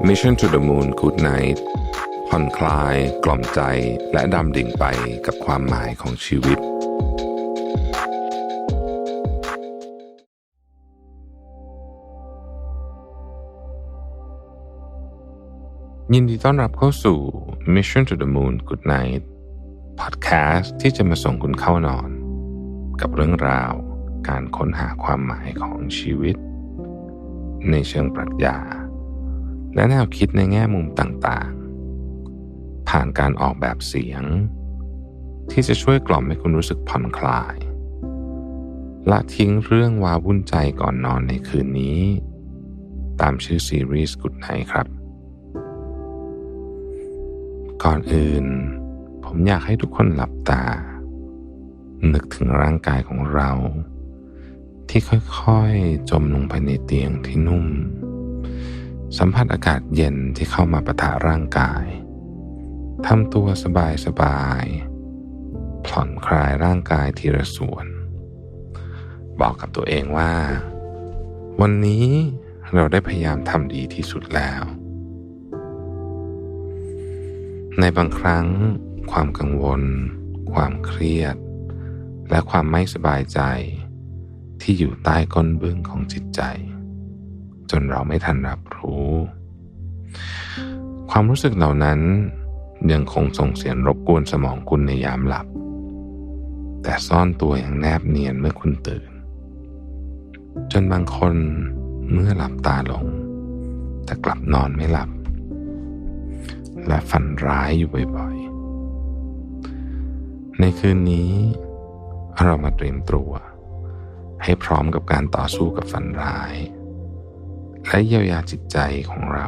Mission to the Moon Good Night ผ่อนคลาย กล่อมใจและดำดิ่งไปกับความหมายของชีวิต ยินดีต้อนรับเข้าสู่ Mission to the Moon Good Night Podcast ที่จะมาส่งคุณเข้านอน กับเรื่องราวการค้นหาความหมายของชีวิต ในเชิงปรัชญา และแนวคิดในแง่มุมต่างๆ ผ่านการออกแบบเสียง ที่จะช่วยกล่อมให้คุณรู้สึกผ่อนคลาย ละทิ้งเรื่องวาวุ่นใจก่อนนอนในคืนนี้ ตามชื่อซีรีส์ Good Night ครับ ก่อนอื่น ผมอยากให้ทุกคนหลับตา นึกถึงร่างกายของเรา ที่ค่อยๆ จมลงไปในเตียงที่นุ่ม สัมผัสอากาศเย็นที่เข้ามาปะทะร่างกายทำตัวสบายๆผ่อนคลายร่างกายทีละส่วน บอกกับตัวเองว่า วันนี้เราได้พยายามทำดีที่สุดแล้ว ในบางครั้ง ความกังวล ความเครียด และความไม่สบายใจที่อยู่ใต้ก้นบึ้งของจิตใจ จนเราไม่ทันรับรู้ ความรู้สึกเหล่านั้นยังคงส่งเสียงรบกวนสมองคุณในยามหลับ แต่ซ่อนตัวอย่างแนบเนียนเมื่อคุณตื่น จนบางคนเมื่อหลับตาลง แต่กลับนอนไม่หลับ และฝันร้ายอยู่บ่อยๆ ในคืนนี้เรามาเตรียมตัว ให้พร้อมกับการต่อสู้กับฝันร้าย และเยียวยาจิตใจของเรา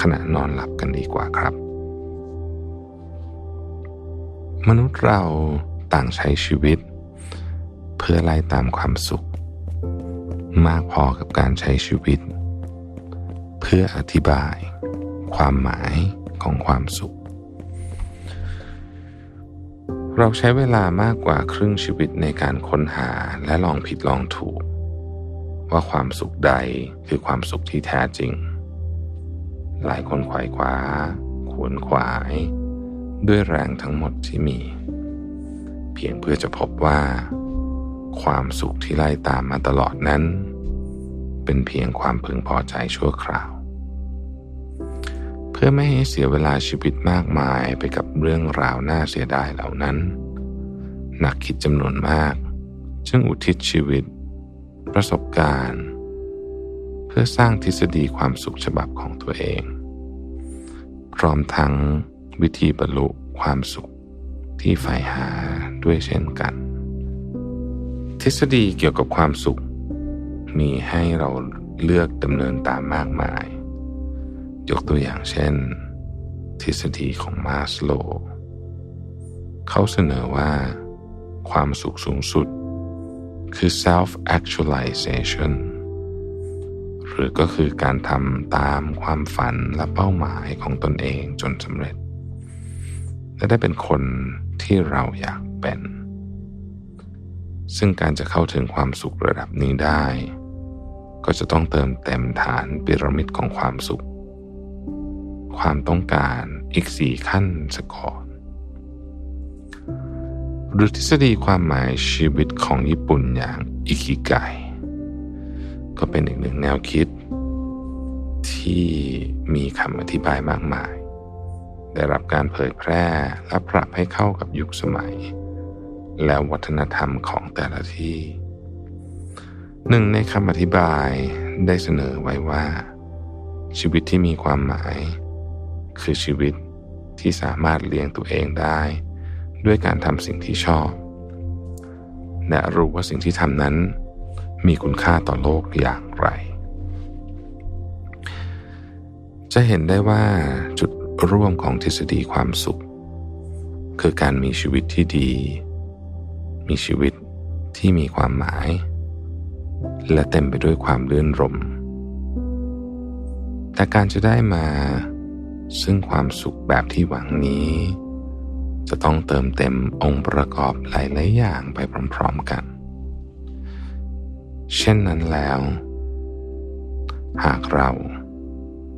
ขณะนอนหลับกันดีกว่าครับ มนุษย์เราต่างใช้ชีวิต เพื่อไล่ตามความสุข มากพอกับการใช้ชีวิต เพื่ออธิบาย ความหมายของความสุข เราใช้เวลามากกว่าครึ่งชีวิตในการค้นหาและลองผิดลองถูก ว่าความสุขใดคือความสุขที่แท้จริง หลายคนขวายคว้าขวนขวาย ด้วยแรงทั้งหมดที่มี เพียงเพื่อจะพบว่า ความสุขที่ไล่ตามมาตลอดนั้น เป็นเพียงความพึงพอใจชั่วคราว เพื่อไม่ให้เสียเวลาชีวิตมากมายไปกับเรื่องราวน่าเสียดายเหล่านั้น นักคิดจำนวนมากจึงอุทิศชีวิต ประสบการณ์ เพื่อสร้างทฤษฎีความสุขฉบับของตัวเอง พร้อมทั้งวิธีบรรลุความสุขที่ใฝ่หาด้วยเช่นกัน ทฤษฎีเกี่ยวกับความสุข มีให้เราเลือกดำเนินตามมากมาย ยกตัวอย่างเช่น ทฤษฎีของมาสโล เขาเสนอว่า ความสุขสูงสุด คือ self actualization หรือก็คือการทำตามความฝันและเป้าหมายของตนเองจนสำเร็จ และได้เป็นคนที่เราอยากเป็น ซึ่งการจะเข้าถึงความสุขระดับนี้ได้ ก็จะต้องเติมเต็มฐานปิรามิดของความสุข ความต้องการอีกสี่ขั้นสก่อน หรือทฤษฎีความหมายชีวิตของญี่ปุ่นอย่างอิคิไกก็เป็นอีกหนึ่งแนวคิด ที่มีคำอธิบายมากมาย ได้รับการเผยแพร่และปรับให้เข้ากับยุคสมัย และวัฒนธรรมของแต่ละที่ หนึ่งในคำอธิบายได้เสนอไว้ว่า ชีวิตที่มีความหมาย คือชีวิตที่สามารถเลี้ยงตัวเองได้ ด้วยการทำสิ่งที่ชอบ และรู้ว่าสิ่งที่ทำนั้น มีคุณค่าต่อโลกอย่างไร จะเห็นได้ว่าจุดร่วมของทฤษฎีความสุข คือการมีชีวิตที่ดี มีชีวิตที่มีความหมาย และเต็มไปด้วยความลื่นรม แต่การจะได้มาซึ่งความสุขแบบที่หวังนี้ จะต้องเติมเต็มองค์ประกอบหลาย ๆ อย่างไปพร้อม ๆ กัน เช่นนั้นแล้ว หากเรา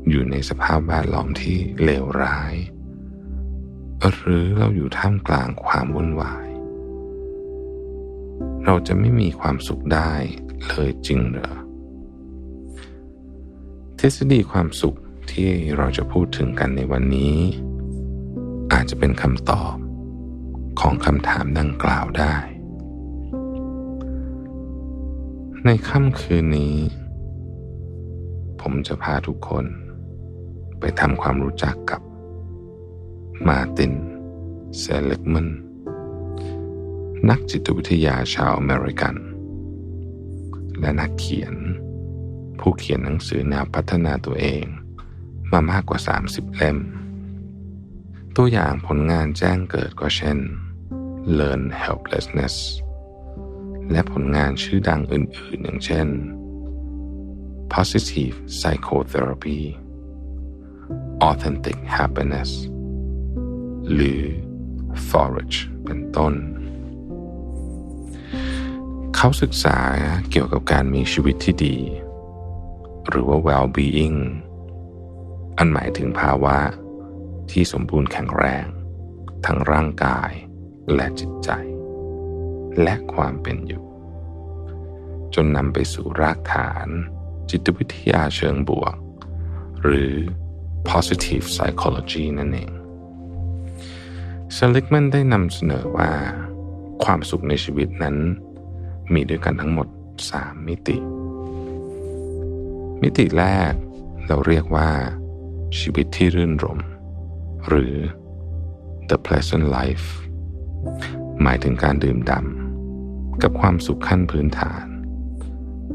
อยู่ในสภาพแวดล้อมที่เลวร้าย หรือเราอยู่ท่ามกลางความวุ่นวาย เราจะไม่มีความสุขได้เลยจริงเหรอ ทฤษฎีความสุขที่เราจะพูดถึงกันในวันนี้ อาจจะเป็นคำตอบ ของคำถามดังกล่าวได้ ในค่ำคืนนี้ ผมจะพาทุกคน ไปทำความรู้จักกับ มาติน เซเลกมัน นักจิตวิทยาชาวอเมริกัน และนักเขียน ผู้เขียนหนังสือแนวพัฒนาตัวเองมามากกว่า 30 เล่ม ตัวอย่างผลงานแจ้งเกิดก็เช่น Learn Helplessness และผลงานชื่อดังอื่นๆ อย่างเช่น Positive Psychotherapy Authentic Happiness หรือ Forage เป็นต้น เขาศึกษาเกี่ยวกับการมีชีวิตที่ดี หรือว่า well-being อันหมายถึงภาวะ ที่สมบูรณ์แข็งแรง ทั้งร่างกายและจิตใจ และความเป็นอยู่ จนนำไปสู่รากฐาน จิตวิทยาเชิงบวก หรือ positive psychology นั่นเองเซลิกแมนได้นำเสนอว่า ความสุขในชีวิตนั้น มีด้วยกันทั้งหมด 3 มิติ มิติแรกเราเรียกว่า ชีวิตที่รื่นรม หรือ the pleasant life หมายถึงการดื่มด่ำกับความสุขขั้นพื้นฐาน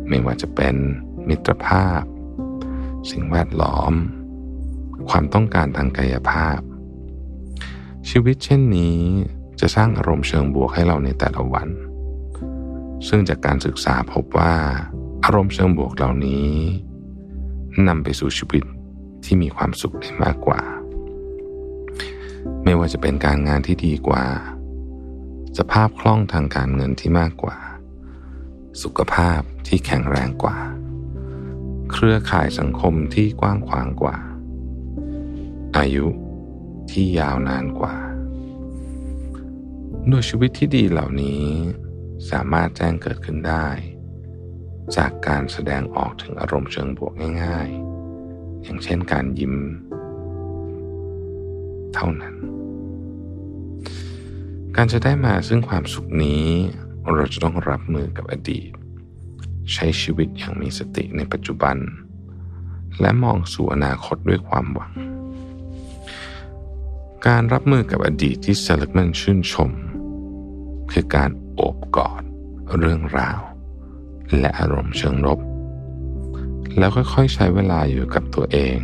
ไม่ว่าจะเป็นมิตรภาพ สิ่งแวดล้อม ความต้องการทางกายภาพ ชีวิตเช่นนี้จะสร้างอารมณ์เชิงบวกให้เราในแต่ละวัน ซึ่งจากการศึกษาพบว่า อารมณ์เชิงบวกเหล่านี้นำไปสู่ชีวิตที่มีความสุขได้มากกว่า ไม่ว่าจะเป็นการงานที่ดีกว่า สภาพคล่องทางการเงินที่มากกว่า สุขภาพที่แข็งแรงกว่า เครือข่ายสังคมที่กว้างขวางกว่า อายุที่ยาวนานกว่าโดยชีวิตที่ดีเหล่านี้สามารถแจ้งเกิดขึ้นได้ จากการแสดงออกถึงอารมณ์เชิงบวกง่าย ๆ อย่างเช่นการยิ้ม เท่านั้น การจะได้มาซึ่งความสุขนี้ เราจะต้องรับมือกับอดีต ใช้ชีวิตอย่างมีสติในปัจจุบัน และมองสู่อนาคตด้วยความหวัง การรับมือกับอดีตที่เซเลกมันชื่นชม คือการโอบกอดเรื่องราว และอารมณ์เชิงลบแล้วค่อยๆใช้เวลาอยู่กับตัวเอง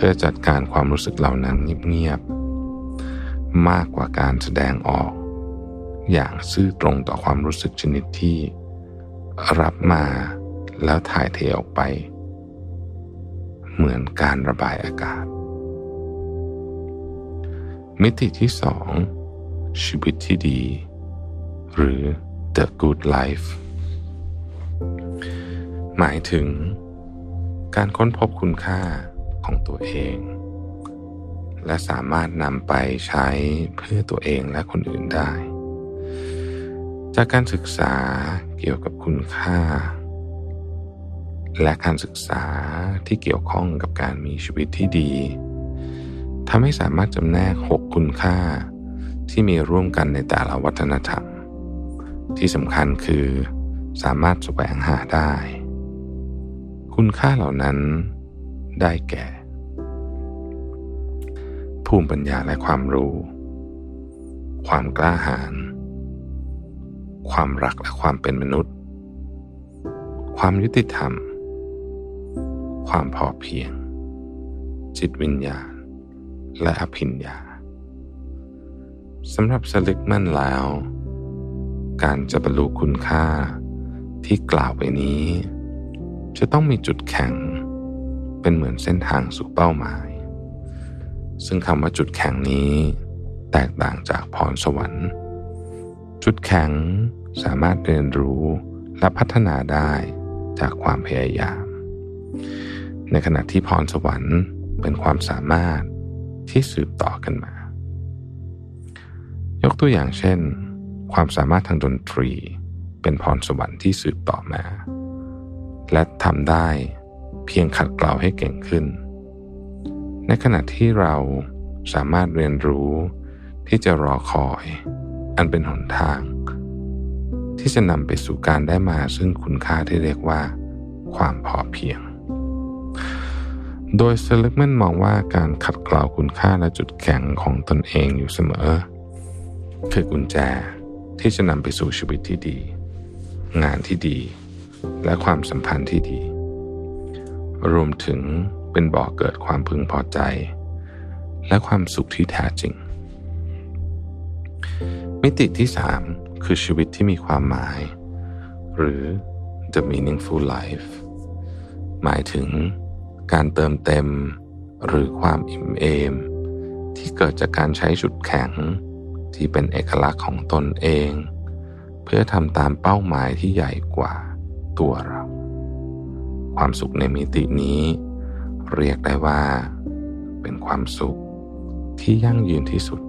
เพื่อจัดการความรู้สึกเหล่านั้นเงียบๆมากกว่าการแสดงออก อย่างซื่อตรงต่อความรู้สึกชนิดที่ รับมาแล้วถ่ายเทออกไป เหมือนการระบายอากาศ มิติที่สองชีวิตที่ดี หรือ the good life หมายถึงการค้นพบคุณค่า ของตัวเอง และสามารถนำไปใช้เพื่อตัวเองและคนอื่นได้ จากการศึกษาเกี่ยวกับคุณค่า และการศึกษาที่เกี่ยวข้องกับการมีชีวิตที่ดีทำให้สามารถจำแนกหกคุณค่า ที่มีร่วมกันในแต่ละวัฒนธรรม ที่สำคัญคือสามารถแสวงหาได้ คุณค่าเหล่านั้นได้แก่ ภูมิปัญญาและความรู้ ความกล้าหาญ ความรักและความเป็นมนุษย์ ความยุติธรรม ความพอเพียง จิตวิญญาณ และอภิญญาสำหรับสลิกมั่นแล้ว การจะบรรลุคุณค่าที่กล่าวไปนี้ จะต้องมีจุดแข็ง เป็นเหมือนเส้นทางสู่เป้าหมาย ซึ่งคำว่าจุดแข็งนี้ แตกต่างจากพรสวรรค์ จุดแข็งสามารถเรียนรู้และพัฒนาได้จากความพยายาม ในขณะที่พรสวรรค์เป็นความสามารถที่สืบต่อกันมา ยกตัวอย่างเช่น ความสามารถทางดนตรี เป็นพรสวรรค์ที่สืบต่อมา และทำได้เพียงขัดเกลาให้เก่งขึ้น ในขณะที่เราสามารถเรียนรู้ที่จะรอคอย อันเป็นหนทาง ที่จะนำไปสู่การได้มาซึ่งคุณค่าที่เรียกว่า ความพอเพียง โดยเซลิกแมนมองว่าการขัดเกลาคุณค่าและจุดแข็งของตนเองอยู่เสมอ คือกุญแจที่จะนำไปสู่ชีวิตที่ดี งานที่ดี และความสัมพันธ์ที่ดี รวมถึง เป็นบ่อกเกิดความพึงพอใจ และความสุขที่แท้จริง มิติที่สามคือชีวิตที่มีความหมาย หรือ the meaningful life หมายถึงการเติมเต็ม หรือความอิ่มเอม ที่เกิดจากการใช้จุดแข็ง ที่เป็นเอกลักษณ์ของตนเอง เพื่อทำตามเป้าหมายที่ใหญ่กว่าตัวเรา ความสุขในมิตินี้ เรียกได้ว่า เป็นความสุขที่ยั่งยืนที่สุด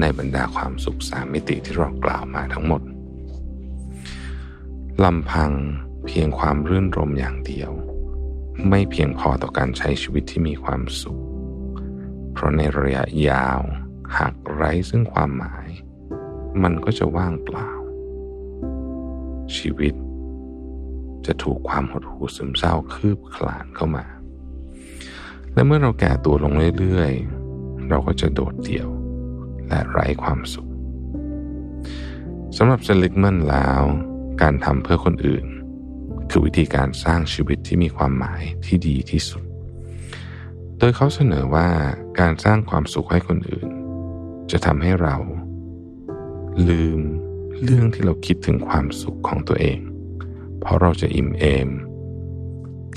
ในบรรดาความสุขสามมิติที่เรากล่าวมาทั้งหมดลำพังเพียงความรื่นรมอย่างเดียว ไม่เพียงพอต่อการใช้ชีวิตที่มีความสุข เพราะในระยะยาวหากไร้ซึ่งความหมาย มันก็จะว่างเปล่า ชีวิตจะถูกความหดหู่ซึมเศร้าคืบคลานเข้ามา และเมื่อเราแก่ตัวลงเรื่อยๆ เราก็จะโดดเดี่ยว และไร้ความสุขสำหรับเซลิกมันแล้ว การทำเพื่อคนอื่น คือวิธีการสร้างชีวิตที่มีความหมายที่ดีที่สุด โดยเขาเสนอว่าการสร้างความสุขให้คนอื่น จะทำให้เรา ลืมเรื่องที่เราคิดถึงความสุขของตัวเอง เพราะเราจะอิ่มเอม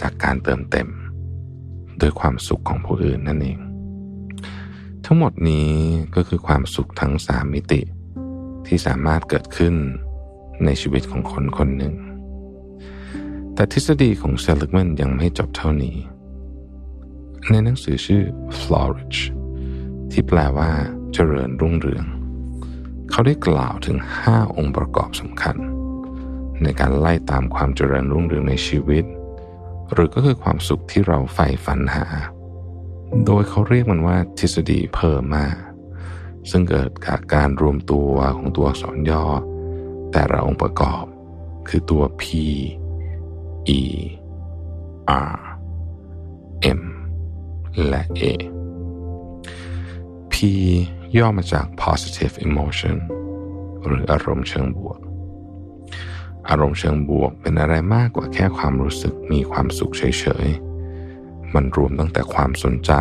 จากการเติมเต็ม โดยความสุขของผู้อื่นนั่นเอง ทั้งหมดนี้ก็คือความสุขทั้งสามมิติ ที่สามารถเกิดขึ้นในชีวิตของคนคนหนึ่ง แต่ทฤษฎีของเซลิกแมนยังไม่จบเท่านี้ ในหนังสือชื่อ Flourish ที่แปลว่าเจริญรุ่งเรือง เขาได้กล่าวถึง 5 องค์ประกอบสำคัญ ในการไล่ตามความเจริญรุ่งเรืองในชีวิต หรือก็คือความสุขที่เราใฝ่ฝันหา โดยเขาเรียกมันว่าทฤษฎีเพอร์มา ซึ่งเกิดจากการรวมตัวของตัวอักษรย่อ แต่ละองค์ประกอบ คือตัว P E R M และ A P ย่อมาจาก positive emotion หรืออารมณ์เชิงบวก อารมณ์เชิงบวกเป็นอะไรมากกว่าแค่ความรู้สึกมีความสุขเฉยๆ มันรวมตั้งแต่ความสนใจ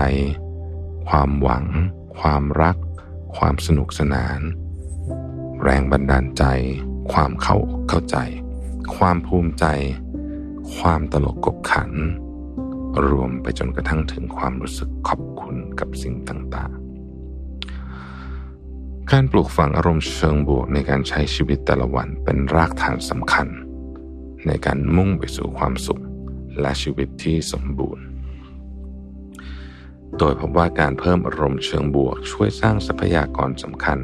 ความหวัง ความรัก ความสนุกสนาน แรงบันดาลใจ ความเข้าเข้าใจ ความภูมิใจ ความตลกกบขัน รวมไปจนกระทั่งถึงความรู้สึกขอบคุณกับสิ่งต่างๆ การปลูกฝังอารมณ์เชิงบวกในการใช้ชีวิตแต่ละวันเป็นรากฐานสำคัญ ในการมุ่งไปสู่ความสุขและชีวิตที่สมบูรณ์ โดยพบว่าการเพิ่มอารมณ์เชิงบวกช่วยสร้างทรัพยากรสำคัญ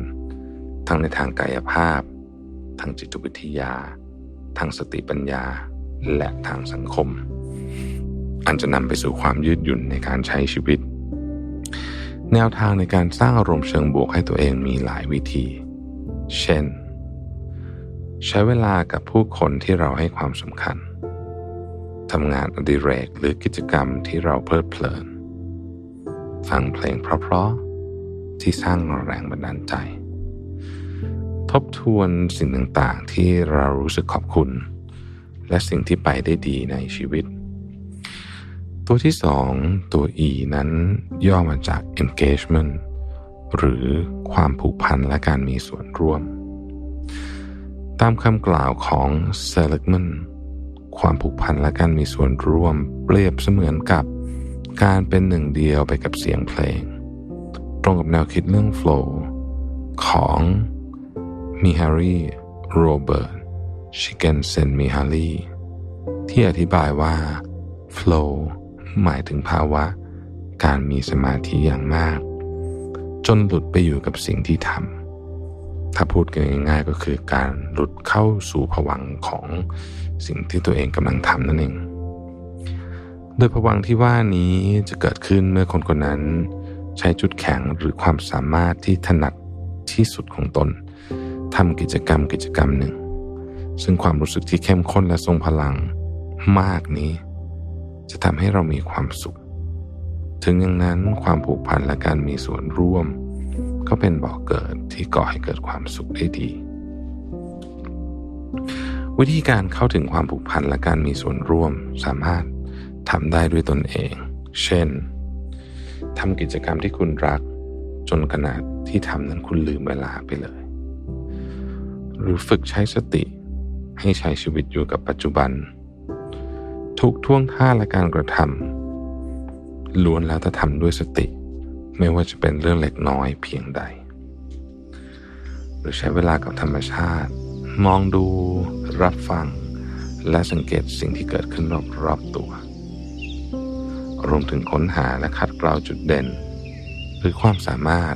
ทั้งในทางกายภาพ ทางจิตวิทยา ทางสติปัญญา และทางสังคม อันจะนำไปสู่ความยืดหยุ่นในการใช้ชีวิต แนวทางในการสร้างอารมณ์เชิงบวกให้ตัวเองมีหลายวิธี เช่น ใช้เวลากับผู้คนที่เราให้ความสำคัญทำงานอดิเรกหรือกิจกรรมที่เราเพลิดเพลิน ฟังเพลงเพราะๆที่สร้างแรงบันดาลใจ ทบทวนสิ่งต่างๆที่เรารู้สึกขอบคุณ และสิ่งที่ไปได้ดีในชีวิต ตัวที่สองตัว E นั้นย่อมาจาก engagement หรือความผูกพันและการมีส่วนร่วม ตามคำกล่าวของ Seligman ความผูกพันและการมีส่วนร่วม เปรียบเสมือนกับการเป็นหนึ่งเดียวไปกับเสียงเพลง ตรงกับแนวคิดเรื่องโฟล์ของมิฮารีโรเบิร์ตชิเกนเซนมิฮารีที่อธิบายว่าโฟล์ หมายถึงภาวะ การมีสมาธิอย่างมาก จนหลุดไปอยู่กับสิ่งที่ทำถ้าพูดกันง่ายๆก็คือการหลุดเข้าสู่ผวังของสิ่งที่ตัวเองกำลังทำนั่นเอง โดยผวังที่ว่านี้จะเกิดขึ้นเมื่อคนคนนั้น ใช้จุดแข็งหรือความสามารถที่ถนัดที่สุดของตนทำกิจกรรมกิจกรรมหนึ่ง ซึ่งความรู้สึกที่เข้มข้นและทรงพลังมากนี้ จะทำให้เรามีความสุข ถึงอย่างนั้นความผูกพันและการมีส่วนร่วม ก็เป็นบ่อกเกิดที่ก่อให้เกิดความสุขได้ดี วิธีการเข้าถึงความผูกพันและการมีส่วนร่วมสามารถทำได้ด้วยตนเอง เช่นทำกิจกรรมที่คุณรัก จนขนาดที่ทำนั้นคุณลืมเวลาไปเลย หรือฝึกใช้สติให้ใช้ชีวิตอยู่กับปัจจุบัน ทุกท่วงท่าและการกระทำล้วนแล้วจะทำด้วยสติ ไม่ว่าจะเป็นเรื่องเล็กน้อยเพียงใด หรือใช้เวลากับธรรมชาติ มองดูรับฟัง และสังเกตสิ่งที่เกิดขึ้นรอบๆตัว รวมถึงค้นหาและคัดกราวจุดเด่น หรือความสามารถ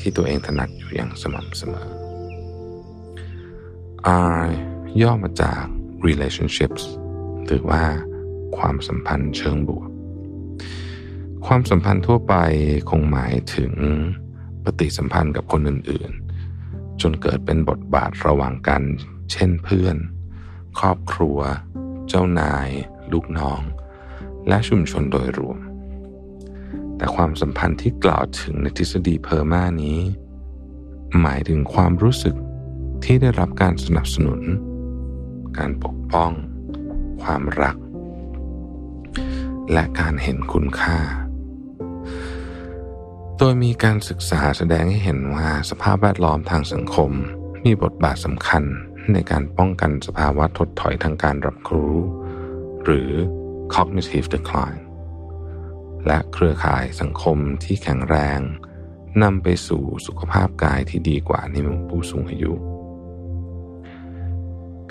ที่ตัวเองถนัดอยู่อย่างสม่ำเสมอ R ย่อมาจาก relationships หรือว่าความสัมพันธ์เชิงบวก ความสัมพันธ์ทั่วไปคงหมายถึงปฏิสัมพันธ์กับคนอื่นๆ จนเกิดเป็นบทบาทระหว่างกัน เช่นเพื่อน ครอบครัว เจ้านาย ลูกน้อง และชุมชนโดยรวม แต่ความสัมพันธ์ที่กล่าวถึงในทฤษฎีเพอร์มานี้ หมายถึงความรู้สึกที่ได้รับการสนับสนุน การปกป้อง ความรัก และการเห็นคุณค่า โดยมีการศึกษาแสดงให้เห็นว่าสภาพแวดล้อมทางสังคมมีบทบาทสำคัญในการป้องกันสภาวะถดถอยทางการรับรู้ หรือ cognitive decline และเครือข่ายสังคมที่แข็งแรงนำไปสู่สุขภาพกายที่ดีกว่าในหมู่ผู้สูงอายุ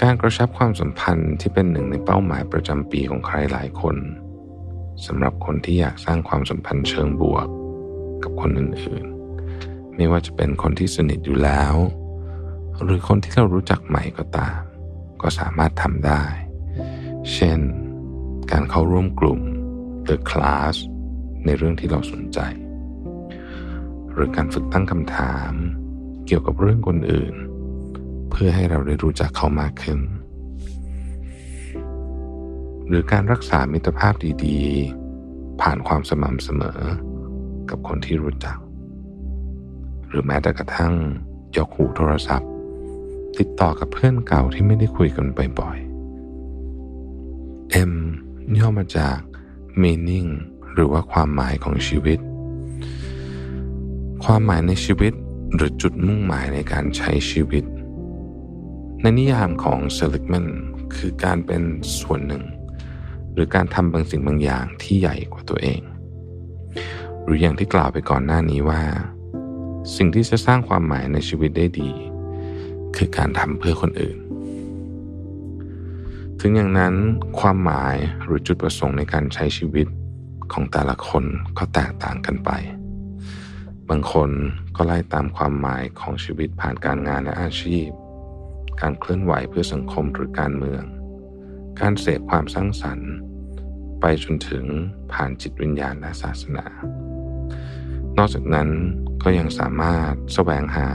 การกระชับความสัมพันธ์ที่เป็นหนึ่งในเป้าหมายประจำปีของใครหลายคนสำหรับคนที่อยากสร้างความสัมพันธ์เชิงบวก กับคนอื่นๆ ไม่ว่าจะเป็นคนที่สนิทอยู่แล้ว หรือคนที่เรารู้จักใหม่ก็ตาม ก็สามารถทำได้ เช่น การเข้าร่วมกลุ่มหรือคลาสในเรื่องที่เราสนใจ หรือการฝึกตั้งคำถาม เกี่ยวกับเรื่องคนอื่น เพื่อให้เราได้รู้จักเขามากขึ้น หรือการรักษามิตรภาพดีๆ ผ่านความสม่ำเสมอ กับคนที่รู้จัก หรือแม้แต่กระทั่งยกหูโทรศัพท์ ติดต่อกับเพื่อนเก่าที่ไม่ได้คุยกันบ่อยๆ M ย่อมาจาก meaning หรือว่าความหมายของชีวิต ความหมายในชีวิตหรือจุดมุ่งหมายในการใช้ชีวิต ในนิยามของเซลิกแมนคือการเป็นส่วนหนึ่ง หรือการทำบางสิ่งบางอย่างที่ใหญ่กว่าตัวเอง หรืออย่างที่กล่าวไปก่อนหน้านี้ว่า สิ่งที่จะสร้างความหมายในชีวิตได้ดี คือการทำเพื่อคนอื่น ถึงอย่างนั้นความหมายหรือจุดประสงค์ในการใช้ชีวิตของแต่ละคนก็แตกต่างกันไป บางคนก็ไล่ตามความหมายของชีวิตผ่านการงานและอาชีพ การเคลื่อนไหวเพื่อสังคมหรือการเมือง การเสพความสร้างสรรค์ ไปจนถึงผ่านจิตวิญญาณและศาสนา นอกจากนั้นก็ยังสามารถแสวงหา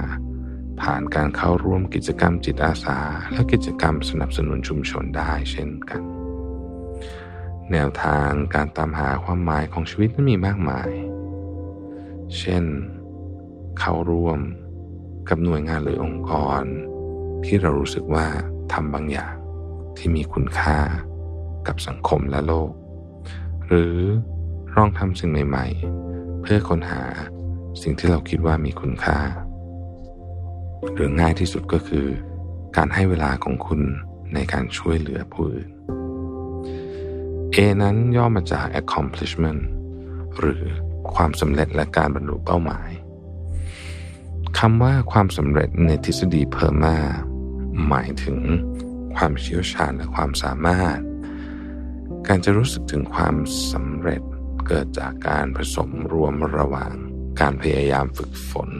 ผ่านการเข้าร่วมกิจกรรมจิตอาสา และกิจกรรมสนับสนุนชุมชนได้เช่นกัน แนวทางการตามหาความหมายของชีวิตนั้นมีมากมาย เช่น เข้าร่วมกับหน่วยงานหรือองค์กร ที่เรารู้สึกว่าทำบางอย่างที่มีคุณค่ากับสังคมและโลก หรือลองทำสิ่งใหม่ๆ เพื่อค้นหาสิ่งที่เราคิดว่ามีคุณค่า หรือง่ายที่สุดก็คือ การให้เวลาของคุณในการช่วยเหลือผู้อื่น A นั้นย่อมาจาก accomplishment หรือความสำเร็จและการบรรลุเป้าหมายคำว่าความสำเร็จในทฤษฎีเพอร์มา หมายถึงความเชี่ยวชาญและความสามารถ การจะรู้สึกถึงความสำเร็จเกิดจากการผสมรวมระหว่าง การพยายามฝึกฝน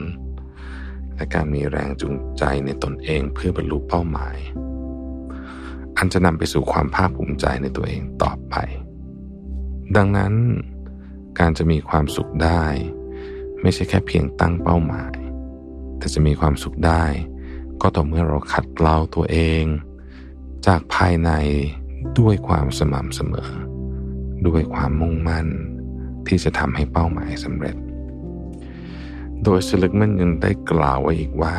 และการมีแรงจูงใจในตนเองเพื่อบรรลุเป้าหมาย อันจะนำไปสู่ความภาคภูมิใจในตัวเองต่อไป ดังนั้น การจะมีความสุขได้ ไม่ใช่แค่เพียงตั้งเป้าหมาย แต่จะมีความสุขได้ ก็ต่อเมื่อเราขัดเกลาตัวเอง จากภายในด้วยความสม่ำเสมอ ด้วยความมุ่งมั่น ที่จะทำให้เป้าหมายสำเร็จ โดยซิลิกมันยังได้กล่าวไว้อีกว่า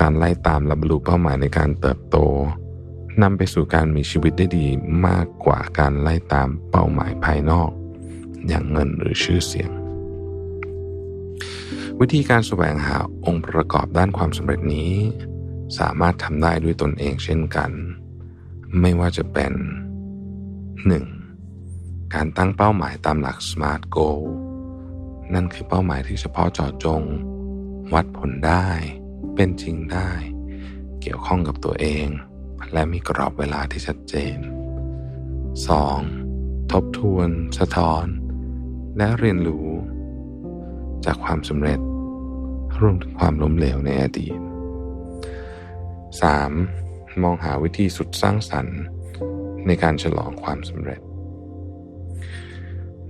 การไล่ตามและบรรลุเป้าหมายในการเติบโตนำไปสู่การมีชีวิตได้ดีมากกว่าการไล่ตามเป้าหมายภายนอก อย่างเงินหรือชื่อเสียง วิธีการแสวงหาองค์ประกอบด้านความสำเร็จนี้ สามารถทำได้ด้วยตนเองเช่นกัน ไม่ว่าจะเป็น 1. การตั้งเป้าหมายตามหลัก SMART Goal นั่นคือเป้าหมายที่เฉพาะเจาะจง วัดผลได้ เป็นจริงได้ เกี่ยวข้องกับตัวเอง และมีกรอบเวลาที่ชัดเจน 2. ทบทวน สะท้อน และเรียนรู้ จากความสำเร็จ รวมถึงความล้มเหลวในอดีต 3. มองหาวิธีสุดสร้างสรรค์ ในการฉลองความสำเร็จ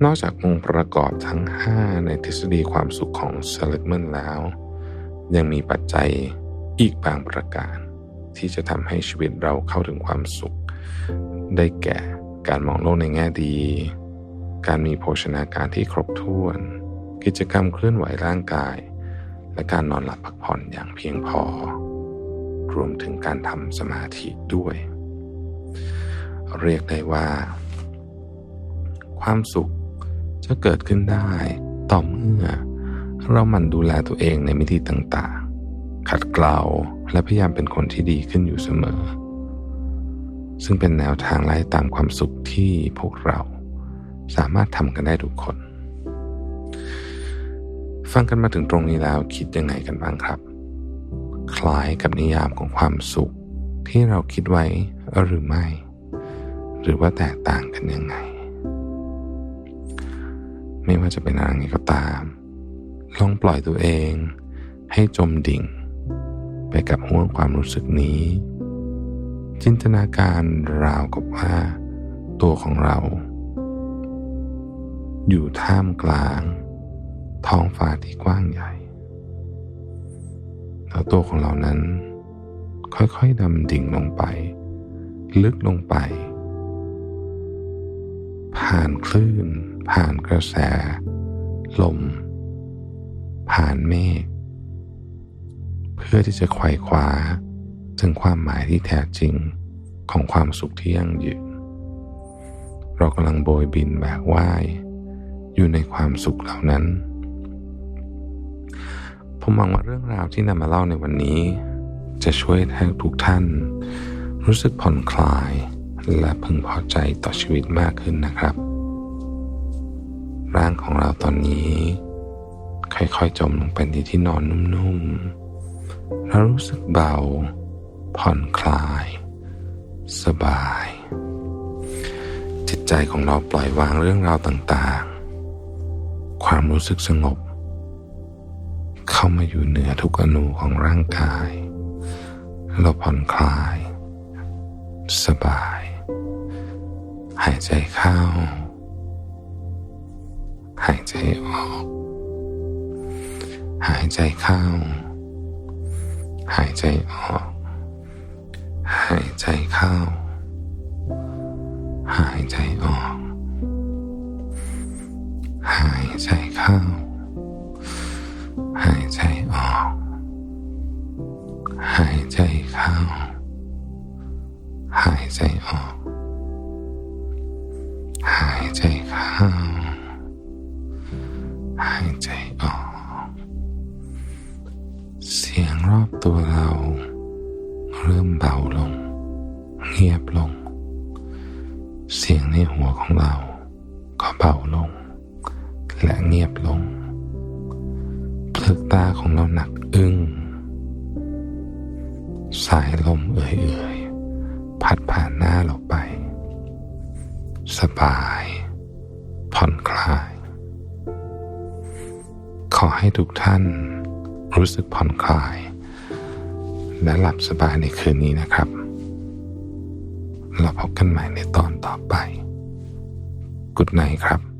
นอกจากองค์ประกอบทั้ง 5 ในทฤษฎีความสุขของเซเลก m มนแล้ว ยังมีปัจจัยอีกบางประการ ที่จะทำให้ชีวิตเราเข้าถึงความสุข ได้แก่การมองโลกในแง่ดี การมีโภชนาการที่ครบถ้วน กิจกรรมเคลื่อนไหวร่างกาย และการนอนหลับพักผ่อนอย่างเพียงพอ รวมถึงการทำสมาธิด้วย เรียกได้ว่า ความสุขจะเกิดขึ้นได้ต่อเมื่อ เราหมั่นดูแลตัวเองในมิติต่างๆ ขัดเกลาและพยายามเป็นคนที่ดีขึ้นอยู่เสมอ ซึ่งเป็นแนวทางไล่ตามความสุขที่พวกเราสามารถทำกันได้ทุกคน ฟังกันมาถึงตรงนี้แล้วคิดยังไงกันบ้างครับ คล้ายกับนิยามของความสุข ที่เราคิดไว้หรือไม่ หรือว่าแตกต่างกันยังไง ไม่ว่าจะเป็นอะไรก็ตาม ลองปล่อยตัวเอง ให้จมดิ่ง ไปกับห่วงความรู้สึกนี้ จินตนาการราวกับว่า ตัวของเรา อยู่ท่ามกลาง ท้องฟ้าที่กว้างใหญ่ แล้วตัวของเรานั้น ค่อยๆดำดิ่งลงไป ลึกลงไป ผ่านคลื่น ผ่านกระแส ลม ผ่านเมฆเพื่อที่จะไขว่คว้าถึงความหมายที่แท้จริงของความสุขที่ยั่งยืน เรากำลังโบยบินแบกว่ายอยู่ในความสุขเหล่านั้น ผมหวังว่าเรื่องราวที่นำมาเล่าในวันนี้ จะช่วยให้ทุกท่าน รู้สึกผ่อนคลาย และพึงพอใจต่อชีวิตมากขึ้นนะครับ ร่างของเราตอนนี้ ค่อยๆจมลงไปในที่นอนนุ่มๆแล้วรู้สึกเบา ผ่อนคลาย สบาย จิตใจของเราปล่อยวางเรื่องราวต่างๆ ความรู้สึกสงบ เข้ามาอยู่เหนือทุกอนูของร่างกาย เราผ่อนคลาย สบาย หายใจเข้า หายใจออก หายใจเข้า หายใจออก หายใจเข้า หายใจออก หายใจเข้า หายใจออก หายใจเข้า หายใจออก หายใจเข้า หายใจออก เสียงรอบตัวเรา เริ่มเบาลง เงียบลง เสียงในหัวของเรา ก็เบาลง และเงียบลง เลือกตาของเราหนักอึ้ง สายลมเอื่อยๆ พัดผ่านหน้าเราไป สบาย ผ่อนคลาย ขอให้ทุกท่านรู้สึกผ่อนคลาย และหลับสบายในคืนนี้นะครับ เราพบกันใหม่ในตอนต่อไป กุดไนครับ